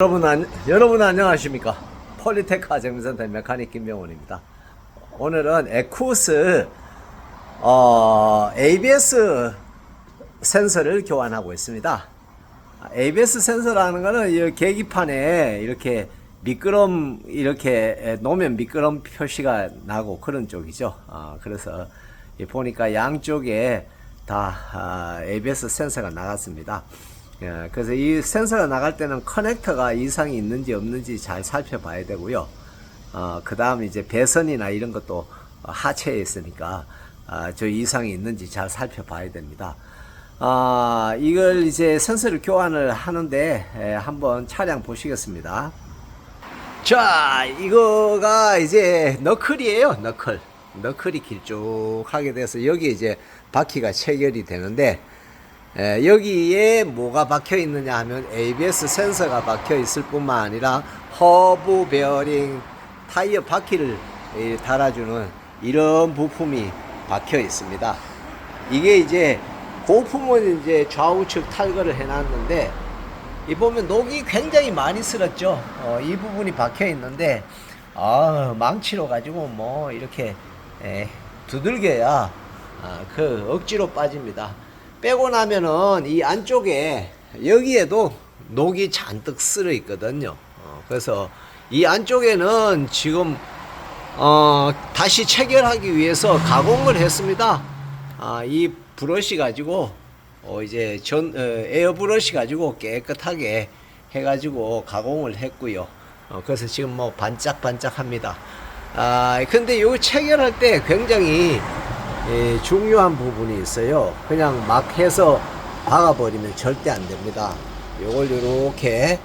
여러분, 안, 여러분 안녕하십니까? 폴리테크 하정센터 메카닉 김명훈입니다. 오늘은 에쿠스 어, ABS 센서를 교환하고 있습니다. ABS 센서라는 거는 이 계기판에 이렇게 미끄럼 이렇게 놓으면 미끄럼 표시가 나고 그런 쪽이죠. 아, 그래서 이 보니까 양쪽에 다 아, ABS 센서가 나갔습니다. 예, 그래서 이 센서가 나갈 때는 커넥터가 이상이 있는지 없는지 잘 살펴봐야 되고요. 어, 그 다음 이제 배선이나 이런 것도 하체에 있으니까 아, 저 이상이 있는지 잘 살펴봐야 됩니다. 아, 이걸 이제 센서를 교환을 하는데 에, 한번 차량 보시겠습니다. 자, 이거가 이제 너클이에요, 너클. 너클이 길쭉하게 돼서 여기 이제 바퀴가 체결이 되는데 에, 여기에 뭐가 박혀 있느냐 하면 ABS 센서가 박혀 있을 뿐만 아니라 허브 베어링 타이어 바퀴를 이, 달아주는 이런 부품이 박혀 있습니다. 이게 이제 고품은 이제 좌우측 탈거를 해놨는데 이 보면 녹이 굉장히 많이 쓸었죠. 어, 이 부분이 박혀 있는데 아 망치로 가지고 뭐 이렇게 에, 두들겨야 아, 그 억지로 빠집니다. 빼고 나면은 이 안쪽에 여기에도 녹이 잔뜩 쓸어 있거든요. 어, 그래서 이 안쪽에는 지금 어, 다시 체결하기 위해서 가공을 했습니다. 아, 이 브러쉬 가지고 어, 이제 전 어, 에어 브러쉬 가지고 깨끗하게 해가지고 가공을 했고요. 어, 그래서 지금 뭐 반짝반짝합니다. 아, 근데 요 체결할 때 굉장히 예, 중요한 부분이 있어요. 그냥 막 해서 박아버리면 절대 안 됩니다. 요걸 요렇게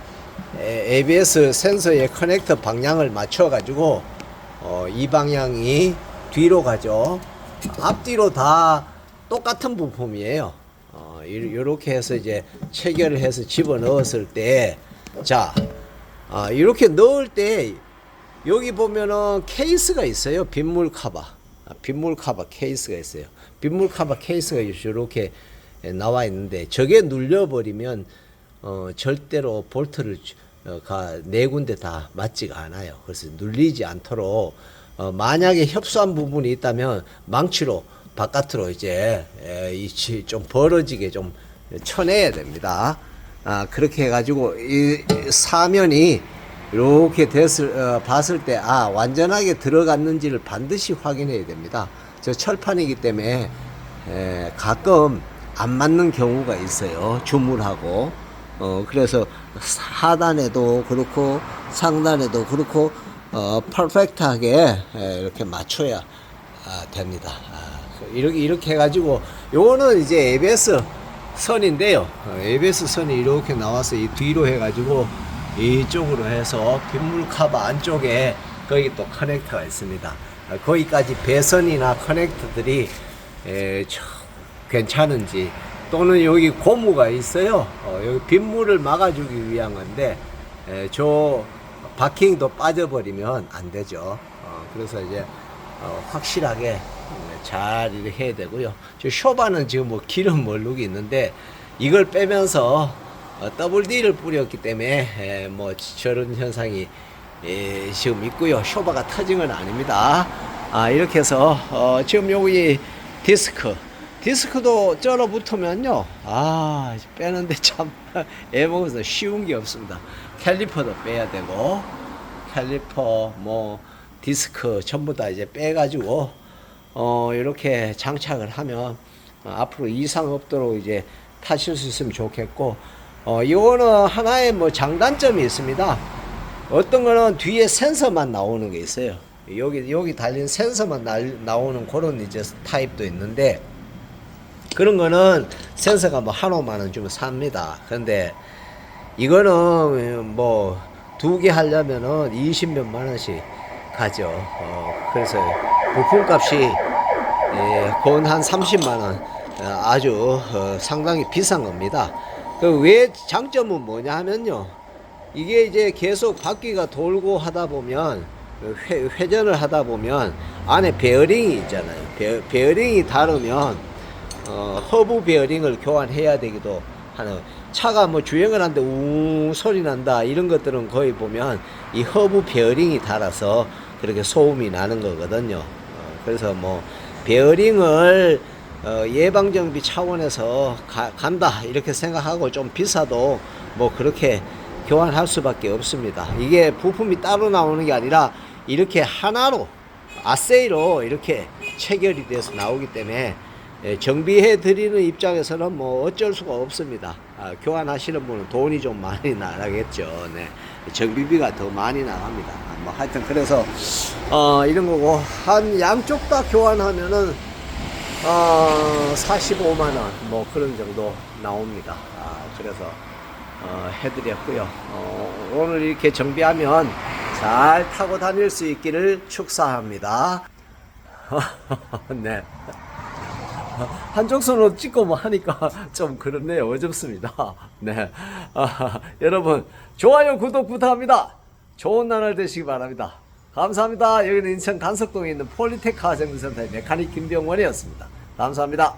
에, ABS 센서의 커넥터 방향을 맞춰 가지고 어, 이 방향이 뒤로 가죠. 앞뒤로 다 똑같은 부품이에요. 어, 이렇게 해서 이제 체결을 해서 집어 넣었을 때, 자, 아, 이렇게 넣을 때 여기 보면은 케이스가 있어요. 빗물 카바. 아, 빗물 카바 케이스가 있어요. 빗물 카바 케이스가 이렇게 나와 있는데 저게 눌려버리면 어, 절대로 볼트를 주- 어, 가, 네 군데 다 맞지가 않아요. 그래서 눌리지 않도록 어, 만약에 협소한 부분이 있다면 망치로 바깥으로 이제 에, 이, 치- 좀 벌어지게 좀 쳐내야 됩니다. 아, 그렇게 해가지고 이 사면이 이렇게 됐을 어, 봤을 때 아 완전하게 들어갔는지를 반드시 확인해야 됩니다. 저 철판이기 때문에 에, 가끔 안 맞는 경우가 있어요. 주물하고 어 그래서 하단에도 그렇고 상단에도 그렇고 어 퍼펙트하게 에, 이렇게 맞춰야 아, 됩니다. 아, 이렇게 이렇게 해가지고 요거는 이제 ABS 선인데요. 어, ABS 선이 이렇게 나와서 이 뒤로 해가지고 이쪽으로 해서 빗물 카바 안쪽에 거기 또 커넥터가 있습니다. 아, 거기까지 배선이나 커넥터들이 에, 저, 괜찮은지 또는 여기 고무가 있어요. 어, 여기 빗물을 막아주기 위한 건데 에, 저 바킹도 빠져버리면 안 되죠. 어, 그래서 이제 어, 확실하게 음, 잘 이렇게 해야 되고요. 저 쇼바는 지금 뭐 기름 멀룩이 있는데 이걸 빼면서 어, WD를 뿌렸기 때문에 에, 뭐 저런 현상이 예, 지금 있고요. 쇼바가 터진 건 아닙니다. 아, 이렇게 해서 어, 지금 여기 디스크 디스크도 쩔어 붙으면요. 아, 빼는데 참 애먹어서 쉬운 게 없습니다. 캘리퍼도 빼야 되고 캘리퍼 뭐 디스크 전부 다 이제 빼가지고 어 이렇게 장착을 하면 어, 앞으로 이상 없도록 이제 타실 수 있으면 좋겠고 어 이거는 하나의 뭐 장단점이 있습니다. 어떤 거는 뒤에 센서만 나오는 게 있어요. 여기 여기 달린 센서만 날, 나오는 그런 이제 타입도 있는데 그런 거는 센서가 뭐한 5만 원 주면 삽니다. 그런데 이거는 뭐 두 개 하려면은 20몇만 원씩 가죠. 어, 그래서 부품값이 예, 건한 30만 원 어, 아주 어, 상당히 비싼 겁니다. 그왜 장점은 뭐냐 하면요. 이게 이제 계속 바퀴가 돌고 하다 보면 회, 회전을 하다 보면 안에 베어링이 있잖아요. 베어, 베어링이 다르면 어, 허브 베어링을 교환해야 되기도 하는 차가 뭐 주행을 하는데 웅 소리 난다 이런 것들은 거의 보면 이 허브 베어링이 닳아서 그렇게 소음이 나는 거거든요. 어, 그래서 뭐 베어링을 어, 예방정비 차원에서 가- 간다 이렇게 생각하고 좀 비싸도 뭐 그렇게 교환할 수밖에 없습니다. 이게 부품이 따로 나오는 게 아니라 이렇게 하나로 아세이로 이렇게 체결이 돼서 나오기 때문에 예, 정비해 드리는 입장에서는 뭐 어쩔 수가 없습니다. 아, 교환하시는 분은 돈이 좀 많이 나가겠죠. 네. 정비비가 더 많이 나갑니다. 아, 뭐 하여튼 그래서 어, 이런 거고 한 양쪽 다 교환하면은 어, 45만 원 뭐 그런 정도 나옵니다. 아, 그래서 어, 해드렸고요. 어, 오늘 이렇게 정비하면 잘 타고 다닐 수 있기를 축사합니다. 네. 한쪽 손으로 찍고 뭐 하니까 좀 그렇네요. 어렵습니다. 네. 아, 여러분, 좋아요, 구독 부탁합니다. 좋은 나날 되시기 바랍니다. 감사합니다. 여기는 인천 간석동에 있는 폴리테크 화정센터의 메카닉 김병원이었습니다. 감사합니다.